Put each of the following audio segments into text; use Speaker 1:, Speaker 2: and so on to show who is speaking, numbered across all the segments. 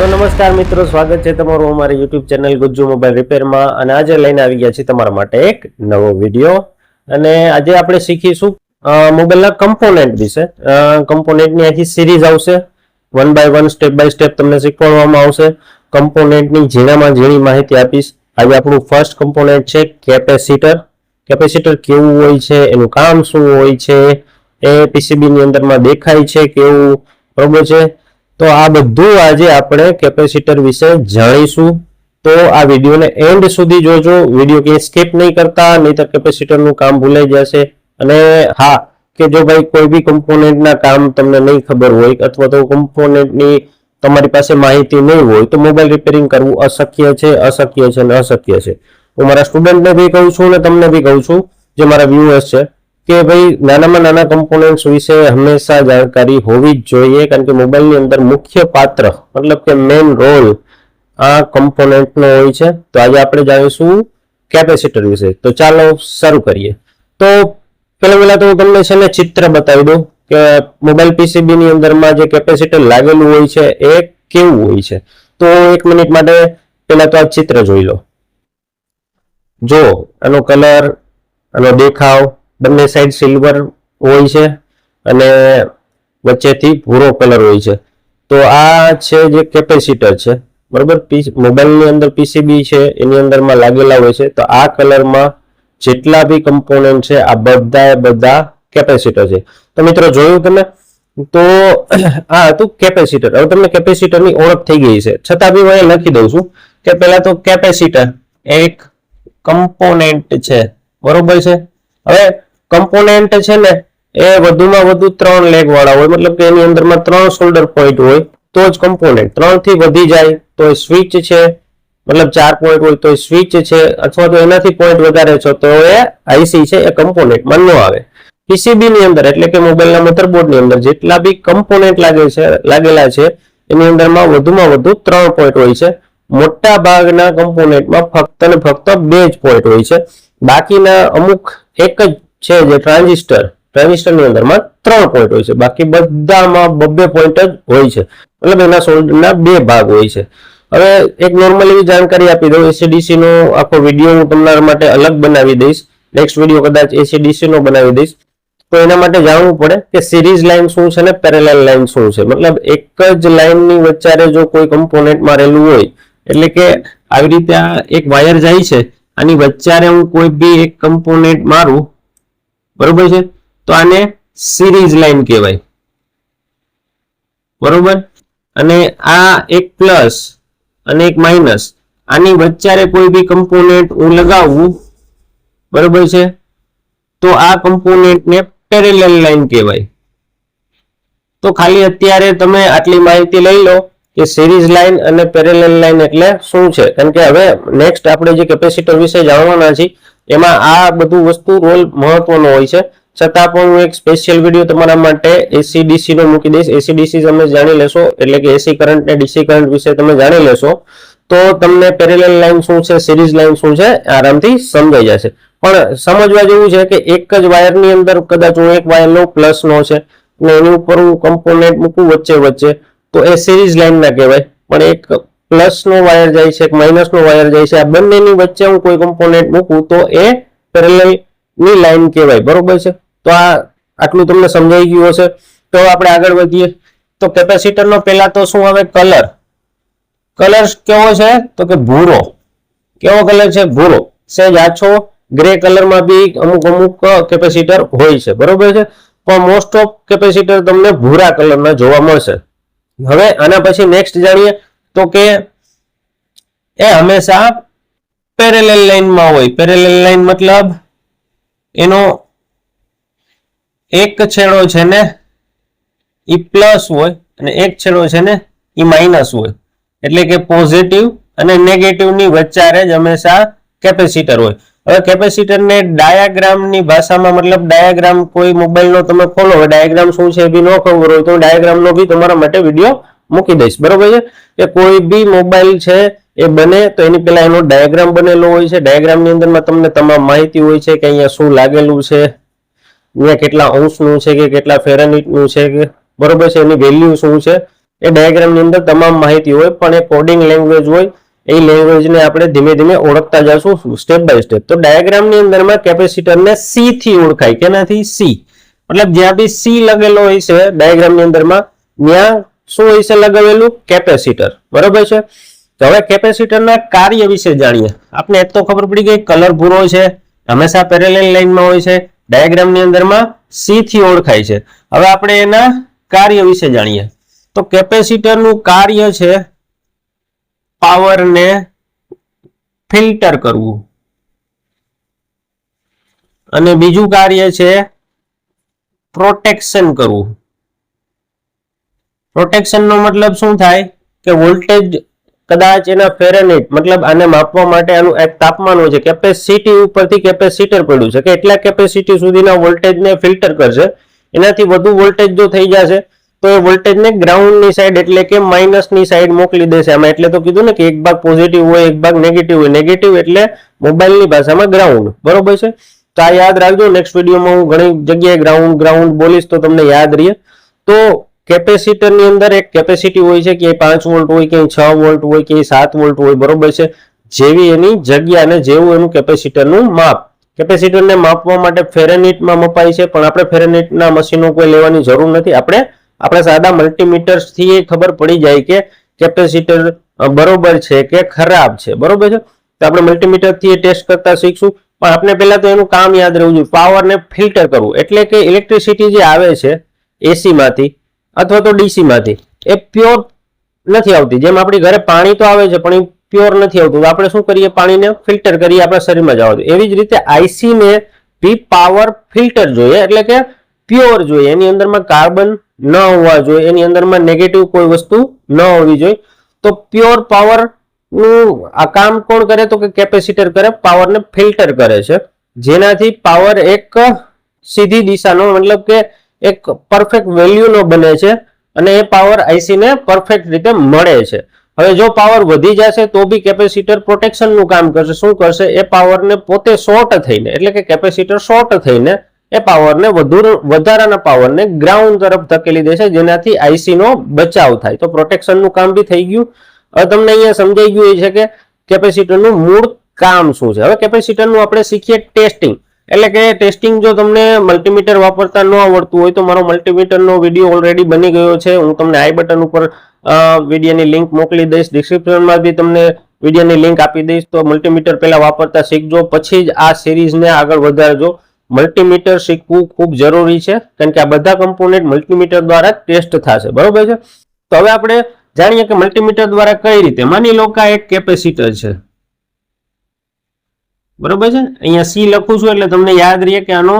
Speaker 1: તો નમસ્કાર મિત્રો, સ્વાગત છે તમારું અમારી યુટ્યુબ ચેનલ ગુજ્જુ મોબાઈલ રિપેરમાં. અને આજે લઈને આવી ગયા છીએ તમારા માટે એક નવો વીડિયો. અને આજે આપણે શીખીશું મોબાઈલના કમ્પોનેન્ટ વિશે. કમ્પોનેન્ટની આખી સિરીઝ આવશે. One by one step by step તમને શીખવાડવામાં આવશે. કમ્પોનેન્ટની ઝીણામાં ઝીણી માહિતી આપીશ. આજે આપણું ફર્સ્ટ કમ્પોનેન્ટ છે કેપેસિટર કેપેસિટર કેવું હોય છે, એનું કામ શું હોય છે, એ પીસીબીની અંદરમાં દેખાય છે, કેવું, બરોબર છે? તો આ બધું આજે આપણે કેપેસિટર વિશે જાણીશું. તો આ વિડીયોને એન્ડ સુધી જોજો. વીડિયો ક્યાંય સ્કીપ નહીં કરતા નહીતર કેપેસિટરનું કામ ભૂલાઈ જશે. અને હા, કે જો ભાઈ કોઈ બી કમ્પોનેન્ટના કામ તમને નહીં ખબર હોય અથવા તો કમ્પોનેન્ટની તમારી પાસે માહિતી નહીં હોય, તો મોબાઈલ રિપેરિંગ કરવું અશક્ય છે અશક્ય છે અને અશક્ય છે. હું મારા સ્ટુડન્ટને બી કહું છું અને તમને બી કહું છું, જે મારા વ્યુઅર્સ છે કે ભાઈ નાનામાં નાના કમ્પોનેન્ટ્સ વિશે હંમેશા જાણકારી હોવી જ જોઈએ, કારણ કે મોબાઈલની અંદર મુખ્ય પાત્ર, મતલબ કે મેઇન રોલ આ કમ્પોનન્ટનો હોય છે. તો આજે આપણે જાણીશું કેપેસિટર વિશે. તો ચાલો શરૂ કરીએ. તો પહેલા પહેલા તો હું તમને છે ને ચિત્ર બતાવી દઉં કે મોબાઈલ પીસીબીની અંદરમાં જે કેપેસિટર લાગેલું હોય છે એ કેવું હોય છે. તો એક મિનિટ માટે પહેલા તો આ ચિત્ર જોઈ લો. જો આનો કલર આનો દેખાવ બંને સાઈડ સિલ્વર હોય છે અને વચ્ચેથી ભૂરો કલર હોય છે. તો આ છે જે કેપેસિટર છે, બરાબર? મોબાઈલની અંદર પીસીબી છે, એની અંદરમાં લાગેલા હોય છે. તો આ કલરમાં જેટલા બી કમ્પોનન્ટ છે, આ બધા બધા કેપેસિટર છે. તો મિત્રો જોયું તમે? તો આ હતું કેપેસિટર હવે તમને કેપેસિટરની ઓળખ થઈ ગઈ છે. છતાં બી હું અહીંયા લખી દઉં છું કે પહેલા તો કેપેસિટર એક કમ્પોનેન્ટ છે. બરોબર છે? હવે કમ્પોનેન્ટ છે ને, એ વધુમાં વધુ ત્રણ લેગ વાળા હોય. મતલબ કે એની અંદરમાં ત્રણ શોલ્ડર પોઈન્ટ હોય, તો જ કમ્પોનેન્ટ ત્રણથી વધી જાય તો એ સ્વિચ છે. મતલબ ચાર પોઈન્ટ હોય તો સ્વિચ છે. અથવા તો એનાથી પોઈન્ટ વધારે છો, તો એ આઈસી છે, એ કમ્પોનેન્ટમાં ન આવે. પીસીબી ની અંદર, એટલે કે મોબાઈલના મધરબોર્ડની અંદર, જેટલા બી કમ્પોનેન્ટ લાગે છે, લાગેલા છે, એની અંદરમાં વધુમાં વધુ ત્રણ પોઈન્ટ હોય છે. મોટા ભાગના કમ્પોનેન્ટમાં ફક્ત ને ફક્ત બે જ પોઈન્ટ હોય છે. બાકીના અમુક એક જ છે જે ટ્રાન્ઝિસ્ટર. ટ્રાન્ઝિસ્ટરની અંદરમાં ત્રણ પોઈન્ટ હોય છે. બાકી બધામાં બબ્બે પોઈન્ટ જ હોય છે. મતલબ એના શોલ્ડરના બે ભાગ હોય છે. હવે એક નોર્મલ એવી જાણકારી આપી દઉં. એસીડીસી નો આખો વીડિયો હું તમારા માટે અલગ બનાવી દઈશ. નેક્સ્ટ વીડિયો કદાચ એસીડીસી નો બનાવી દઈશ. તો એના માટે જાણવું પડે કે સિરીઝ લાઈન શું છે ને પેરેલલ લાઈન શું છે. મતલબ એક જ લાઈનની વચ્ચારે જો કોઈ કમ્પોનેન્ટ મારેલું હોય, એટલે કે આવી રીતે આ એક વાયર જાય છે. આની વચ્ચારે હું કોઈ બી એક કમ્પોનેન્ટ મારું બરોબર છે? તો આને સિરીઝ લાઈન કહેવાય. બરોબર? અને આ એક પ્લસ અને એક માઇનસ આની વચ્ચારે કોઈ બી કમ્પોનેન્ટ હું લગાવું, બરોબર છે? તો આ કમ્પોનેન્ટને પેરેલલ લાઈન કહેવાય. તો ખાલી અત્યારે તમે આટલી માહિતી લઈ લો કે સિરીઝ લાઈન અને પેરેલલ લાઈન એટલે શું છે? કારણ કે હવે નેક્સ્ટ આપણે જે કેપેસિટર વિશે જાણવાના છીએ એમાં આ બધું વસ્તુ રોલ મહત્વનો હોય છે. છતાં પણ હું એક સ્પેશિયલ વીડિયો તમારા માટે એસી ડીસી નો મૂકી દઈશ. એસી ડીસી તમે જાણી લેશો, એટલે કે એસી કરંટ ને ડીસી કરંટ વિશે તમે જાણી લેશો. તો તમને પેરેલલ લાઈન શું છે સિરીઝ લાઈન શું છે, આરામથી સમજાઈ જશે. પણ સમજવા જેવું છે કે એક જ વાયરની અંદર કદાચ હું એક વાયર લઉં પ્લસ નો છે. ને એની ઉપર હું કમ્પોનેન્ટ મૂકું વચ્ચે વચ્ચે. તો એ સિરીઝ લાઈન ના કહેવાય. પણ એક પ્લસ નો વાયર જાય છે, એક માઇનસ નો વાયર જાય છે, આ બંનેની વચ્ચે હું કોઈ કમ્પોનેન્ટ મૂકું તો એ પેરેલલની લાઈન કહેવાય, બરોબર છે? તો આ આટલું તમને સમજાઈ ગયું હશે. તો આપણે આગળ વધીએ. તો કેપેસિટર નો પહેલા તો શું આવે? કલર. કલર કેવો છે? તો કે ભૂરો. કેવો કલર છે? ભૂરો. સેજ આછો ગ્રે કલરમાં બી અમુક અમુક કેપેસિટર હોય છે, બરોબર છે? પણ મોસ્ટ ઓફ કેપેસિટર તમને ભૂરા કલરના જોવા મળશે. હવે આના પછી નેક્સ્ટ જાણીએ તો કે એ હંમેશા પેરેલેલ લાઈનમાં હોય. પેરેલેલ લાઈન મતલબ એનો એક છેડો છે ને ઈ પ્લસ હોય અને એક છેડો છે ને ઈ માઇનસ હોય. એટલે કે પોઝિટિવ અને નેગેટિવની વચ્ચારે જ હંમેશા કેપેસિટર હોય. હવે કેપેસિટરને ડાયાગ્રામની ભાષામાં મતલબ ડાયાગ્રામ કોઈ મોબાઈલનો તમે ખોલો હોય ડાયાગ્રામ શું છે એ બી ન ખબર હોય તો ડાયાગ્રામનો બી તમારા માટે વીડિયો મૂકી દઈશ. બરોબર છે? કે કોઈ બી મોબાઈલ છે એ બને તો એની પહેલા એનો ડાયાગ્રામ બનેલો હોય છે. ડાયાગ્રામની અંદરમાં તમને તમામ માહિતી હોય છે કે અહીંયા શું લાગેલું છે. અહીંયા કેટલા અંશનું છે કે કેટલા ફેરનિટનું છે કે બરોબર છે, એની વેલ્યુ શું છે. એ ડાયાગ્રામની અંદર તમામ માહિતી હોય, પણ એ કોડિંગ લેંગ્વેજ હોય, એ લેંગ્વેજને આપણે ધીમે ધીમે ઓળખતા જશું સ્ટેપ બાય સ્ટેપ તો ડાયાગ્રામની અંદરમાં કેપેસિટરને સી થી ઓળખાય, કેનાથી? સી મતલબ જ્યાં બી સી લગેલો હોય છે ડાયાગ્રામની અંદરમાં, ત્યાં શું હોય છે લગાવેલું? કેપેસિટર. બરોબર છે? તો હવે કેપેસિટરના કાર્ય વિશે જાણીએ. આપણે એક તો ખબર પડી ગઈ, કલર ભૂરો છે, હંમેશા પેરેલેલ લાઇનમાં હોય છે ડાયાગ્રામની અંદરમાં સી થી ઓળખાય છે. હવે આપણે એના કાર્ય વિશે જાણીએ. તો કેપેસિટરનું કાર્ય છે પાવરને ફિલ્ટર કરવું. અને બીજું કાર્ય છે પ્રોટેક્શન કરવું. પ્રોટેક્શનનો મતલબ શું થાય? કે વોલ્ટેજ કદાચ એના ફેરનહીટ મતલબ આને માપવા માટે આનું એક તાપમાન હોય છે કેપેસિટી ઉપરથી કેપેસિટર પડ્યું છે. કે એટલા કેપેસિટી સુધીના વોલ્ટેજને ફિલ્ટર કરશે. એનાથી વધુ વોલ્ટેજ જો થઈ જશે, તો એ વોલ્ટેજને ગ્રાઉન્ડની સાઈડ એટલે કે માઇનસની સાઈડ મોકલી દેશે આમાં. એટલે તો કીધું ને કે એક ભાગ પોઝિટિવ હોય, એક ભાગ નેગેટિવ હોય. નેગેટિવ એટલે મોબાઈલની ભાષામાં ગ્રાઉન્ડ બરોબર છે? તો આ યાદ રાખજો. નેક્સ્ટ વિડીયોમાં હું ઘણી જગ્યાએ ગ્રાઉન્ડ ગ્રાઉન્ડ બોલીશ તો તમને યાદ રહીએ. તો કેપેસિટરની અંદર એક કેપેસિટી હોય છે કે પાંચ વોલ્ટ હોય કે છ વોલ્ટ હોય કે સાત વોલ્ટ હોય, બરોબર છે? જેવી એની જગ્યા અને જેવું એનું કેપેસિટરનું માપ. કેપેસિટરને માપવા માટે ફેરેનિટમાં મપાય છે, પણ આપણે ફેરેનિટના મશીનો કોઈ લેવાની જરૂર નથી. આપણે આપણે સાદા મલ્ટીમીટર્સથી ખબર પડી જાય કે કેપેસિટર બરોબર છે કે ખરાબ છે, બરોબર છે? તો આપણે મલ્ટીમીટરથી ટેસ્ટ કરતા શીખશું. પણ આપણે પહેલા તો એનું કામ યાદ રહેવું જોઈએ. પાવરને ફિલ્ટર કરવું. એટલે કે ઇલેક્ટ્રિસિટી જે આવે છે, એસી માંથી અથવા તો ડીસીમાંથી એ પ્યોર નથી આવતી. જેમ આપણી ઘરે પાણી તો આવે છે, પણ એ પ્યોર નથી આવતું. આપણે શું કરીએ? પાણીને ફિલ્ટર કરીએ, આપણા શરીરમાં જવા એવી જ રીતે આઈસીને પી પાવર ફિલ્ટર જોઈએ, એટલે કે પ્યોર જોઈએ. એની અંદરમાં કાર્બન ન હોવા જોઈએ. એની અંદરમાં નેગેટિવ કોઈ વસ્તુ ન હોવી જોઈએ. તો પ્યોર પાવરનું આ કામ કોણ કરે? તો કે કેપેસિટર કરે પાવરને ફિલ્ટર કરે છે. જેનાથી પાવર એક સીધી દિશાનો, મતલબ કે એક પરફેક્ટ વેલ્યુનો બને છે અને એ પાવર આઈસી ને પરફેક્ટ રીતે મળે છે. હવે જો પાવર વધી જશે તો બી કેપેસિટર પ્રોટેક્શનનું કામ કરશે. શું કરશે? એ પાવરને પોતે શોર્ટ થઈને, એટલે કે કેપેસિટર શોર્ટ થઈને એ પાવરને વધુ વધારાના પાવરને ગ્રાઉન્ડ તરફ ધકેલી દેશે, જેનાથી આઈસીનો બચાવ થાય. તો પ્રોટેક્શનનું કામ બી થઈ ગયું. હવે તમને અહીંયા સમજાઈ ગયું એ છે કે કેપેસિટરનું મૂળ કામ શું છે? હવે કેપેસિટરનું આપણે શીખીએ ટેસ્ટિંગ એટલે કે ટેસ્ટિંગ જો તમને મલ્ટીમીટર વાપરતા ન આવડતું હોય તો મારો મલ્ટીમીટરનો વીડિયો ઓલરેડી બની ગયો છે. હું તમને આઈ બટન ઉપર વિડીયોની લિંક મોકલી દઈશ. ડિસ્ક્રિપ્શનમાં બી તમને વિડીયોની લિંક આપી દઈશ. તો મલ્ટીમીટર પહેલાં વાપરતા શીખજો. પછી જ આ સિરીઝને આગળ વધારજો. મલ્ટીમીટર શીખવું ખૂબ જરૂરી છે, કારણ કે આ બધા કમ્પોનેન્ટ મલ્ટીમીટર દ્વારા ટેસ્ટ થશે. બરોબર છે? તો હવે આપણે જાણીએ કે મલ્ટીમીટર દ્વારા કઈ રીતે? માની લો કે આ એક કેપેસિટર છે. બરોબર છે? અહીંયા સી લખું છું એટલે તમને યાદ રહે કે આનો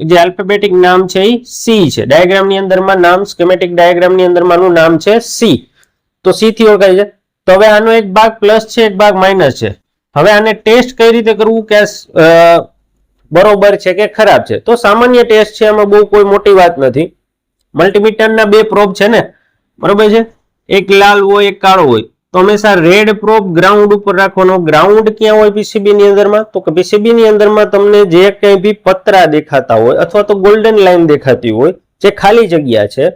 Speaker 1: જે આલ્ફાબેટિક નામ છે એ સી છે. ડાયાગ્રામની અંદરમાં નામ સ્કેમેટિક ડાયાગ્રામની અંદરમાંનું નામ છે સી તો સી થી ઓળખાય છે. તો હવે આનો એક ભાગ પ્લસ છે, એક ભાગ માઇનસ છે. હવે આને ટેસ્ટ કઈ રીતે કરવું? કે બરોબર છે કે ખરાબ છે? તો સામાન્ય ટેસ્ટ છે એમાં બહુ કોઈ મોટી વાત નથી. મલ્ટીમીટરના બે પ્રોબ છે ને? બરોબર છે? એક લાલ હોય, એક કાળો હોય. તો હંમેશા રેડ પ્રોબ ગ્રાઉન્ડ ઉપર રાખવાનો ગ્રાઉન્ડ ક્યાં હોય પીસીબી ની અંદરમાં? તો કે પીસીબી ની અંદરમાં તમને જે કંઈ બી પતરા દેખાતા હોય અથવા તો ગોલ્ડન લાઈન દેખાતી હોય, જે ખાલી જગ્યા છે,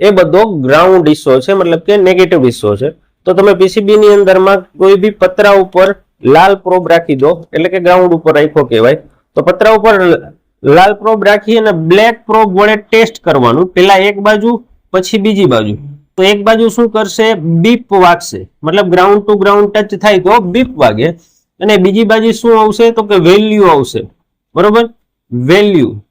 Speaker 1: એ બધો ગ્રાઉન્ડ હિસ્સો છે, મતલબ કે નેગેટિવ હિસ્સો છે. તો તમે પીસીબી ની અંદરમાં કોઈ બી પતરા ઉપર લાલ પ્રોબ રાખી દો, એટલે કે ગ્રાઉન્ડ ઉપર રાખ્યો કહેવાય. તો પતરા ઉપર લાલ પ્રોબ રાખી અને બ્લેક પ્રોબ વડે ટેસ્ટ કરવાનું. પેલા એક બાજુ, પછી બીજી બાજુ. તો એક બાજુ શું કરશે? બીપ વાગશે. મતલબ ગ્રાઉન્ડ ટુ ગ્રાઉન્ડ ટચ થાય તો બીપ વાગે. અને બીજી બાજુ શું આવશે? તો કે વેલ્યુ આવશે. બરોબર? વેલ્યુ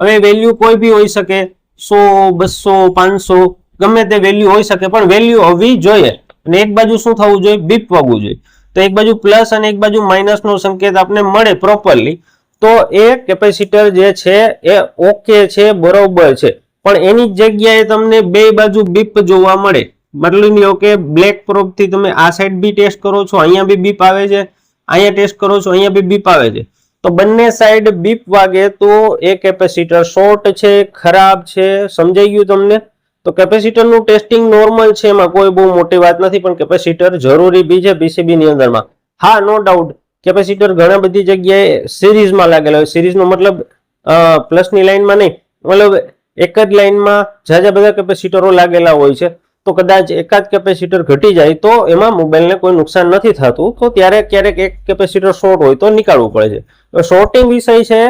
Speaker 1: હવે વેલ્યુ કોઈ બી હોઈ શકે. સો, બસો, પાંચસો, ગમે તે વેલ્યુ હોઈ શકે, પણ વેલ્યુ હોવી જોઈએ. અને એક બાજુ શું થવું જોઈએ? બીપ વાગવું જોઈએ. તો એક બાજુ પ્લસ અને એક બાજુ માઇનસ નો સંકેત આપણે મળે પ્રોપરલી તો એ કેપેસિટર જે છે, એ ઓકે છે, બરોબર છે. પણ એની જગ્યાએ તમને બે બાજુ બીપ જોવા મળે. મતલબ લો કે બ્લેક પ્રોબથી તમે આ સાઈડ બી ટેસ્ટ કરો છો, અહીંયા બી બીપ આવે છે, અહીંયા ટેસ્ટ કરો છો, અહીંયા બી બીપ આવે છે. તો બંને સાઈડ બીપ વાગે તો એ કેપેસિટર શોર્ટ છે, ખરાબ છે, સમજાઈ ગયું તમને? તો કેપેસિટરનું ટેસ્ટિંગ નોર્મલ છે, એમાં કોઈ બહુ મોટી વાત નથી, પણ કેપેસિટર જરૂરી બી છે પીસીબી ની અંદરમાં. હા નો ડાઉટ કેપેસિટર ઘણા બધી જગ્યાએ સિરીઝમાં લાગેલા હોય. સિરીઝનો મતલબ પ્લસની લાઈનમાં નહીં. મતલબ એક જ લાઇનમાં જ્યાં બધા કેપેસિટરો લાગેલા હોય છે, તો કદાચ એકાદ કેપેસિટર ઘટી જાય, તો એમાં મોબાઈલને કોઈ નુકસાન નથી થતું, તો ત્યારે ક્યારેક એક કેપેસિટર શોર્ટ હોય તો નીકાળવું પડે છે. શોર્ટિંગ વિષય છે,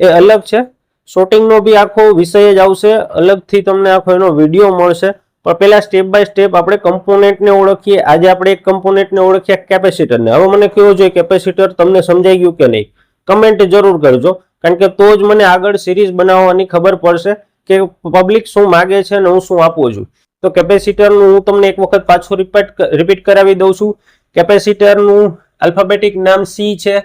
Speaker 1: એ અલગ છે. શોર્ટિંગનો બી આખો વિષય જ આવશે, અલગથી તમને આખો એનો વીડિયો મળશે. પણ પહેલા સ્ટેપ બાય સ્ટેપ આપણે કમ્પોનેન્ટને ઓળખીએ. આજે આપણે એક કમ્પોનેન્ટને ઓળખીએ કેપેસિટરને. હવે મને કેવો જોઈએ, કેપેસિટર તમને સમજાઈ ગયું કે નહીં? કમેન્ટ જરૂર કરજો. કારણ કે તો જ મને આગળ સિરીઝ બનાવવાની ખબર પડશે. કે પબ્લિક શું માગે છે અને હું શું આપું છું? તો કેપેસિટરનું હું તમને એક વખત પાછું રિપીટ રિપીટ કરાવી દઉં છું. કેપેસિટરનું આલ્ફાબેટિક નામ સી છે,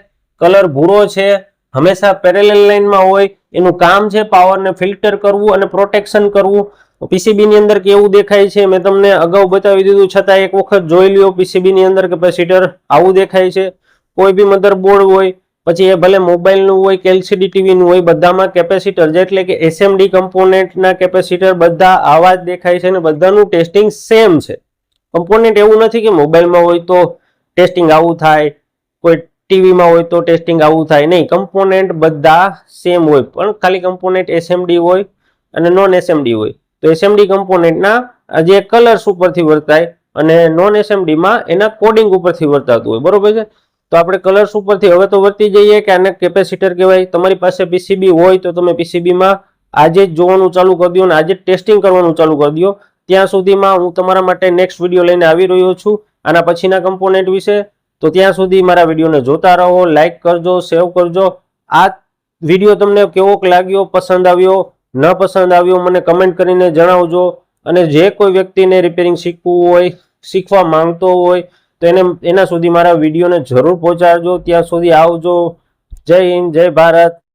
Speaker 1: કલર ભૂરો છે, હંમેશા પેરેલલ લાઇનમાં હોય, એનું કામ છે પાવરને ફિલ્ટર કરવું અને પ્રોટેક્શન કરવું. પીસીબીની અંદર કેવું દેખાય છે મેં તમને અગાઉ બતાવી દીધું, છતાં એક વખત જોઈ લ્યો પીસીબીની અંદર કેપેસિટર આવું દેખાય છે. કોઈ બી મધરબોર્ડ હોય પછી એ ભલે મોબાઈલનું હોય કે એલસીડી ટીવીનું હોય, બધામાં કેપેસિટર છે. એટલે કે એસએમડી કમ્પોનેન્ટના કેપેસિટર બધા આવા જ દેખાય છે અને બધાનું ટેસ્ટિંગ સેમ છે. કમ્પોનેન્ટ એવું નથી કે મોબાઈલમાં હોય તો ટેસ્ટિંગ આવું થાય, કોઈ ટીવીમાં હોય તો ટેસ્ટિંગ આવું થાય. નહીં, કમ્પોનેન્ટ બધા સેમ હોય. પણ ખાલી કમ્પોનેન્ટ એસએમડી હોય અને નોન એસએમડી હોય. તો એસએમડી કમ્પોનેન્ટના જે કલર્સ ઉપરથી વર્તાય અને નોન એસએમડીમાં એના કોડિંગ ઉપરથી વર્તાતું હોય. બરોબર છે? તો આપણે કલર્સ ઉપરથી હવે તો વર્તી જઈએ કે આને કેપેસિટર કહેવાય. તમારી પાસે પીસીબી હોય તો તમે પીસીબીમાં આજે જ જોવાનું ચાલુ કરી દો અને આજે ટેસ્ટિંગ કરવાનું ચાલુ કરી દો. ત્યાં સુધીમાં હું તમારા માટે નેક્સ્ટ વીડિયો લઈને આવી રહ્યો છું. આના પછીના કમ્પોનેન્ટ વિશે તો ત્યાં સુધી મારા વિડીયોને જોતા રહો લાઇક કરજો સેવ કરજો. આ વીડિયો તમને કેવોક લાગ્યો, પસંદ આવ્યો, ન પસંદ આવ્યો મને કમેન્ટ કરીને જણાવજો. અને જે કોઈ વ્યક્તિને રિપેરિંગ શીખવું હોય, શીખવા માંગતો હોય તો એને એના સુધી મારા વિડીયોને જરૂર પહોંચાડજો. ત્યાં સુધી આવજો. જય હિન્દ, જય ભારત.